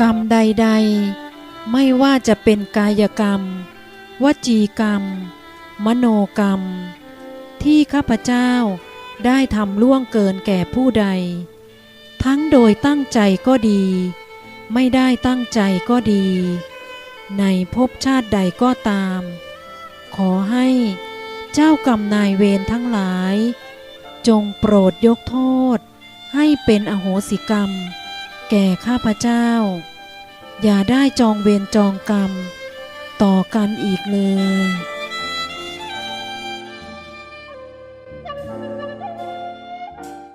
กรรมใด ๆ ไม่ว่าจะเป็นกายกรรม วจีกรรม มโนกรรม ที่ข้าพเจ้าได้ทำล่วงเกินแก่ผู้ใด ทั้งโดยตั้งใจก็ดี ไม่ได้ตั้งใจก็ดี ในภพชาติใดก็ตาม ขอให้เจ้ากรรมนายเวรทั้งหลาย จงโปรดยกโทษ ให้เป็นอโหสิกรรม แก่ข้าพเจ้า อย่าได้จองเวรจองกรรม ต่อกันอีกเลย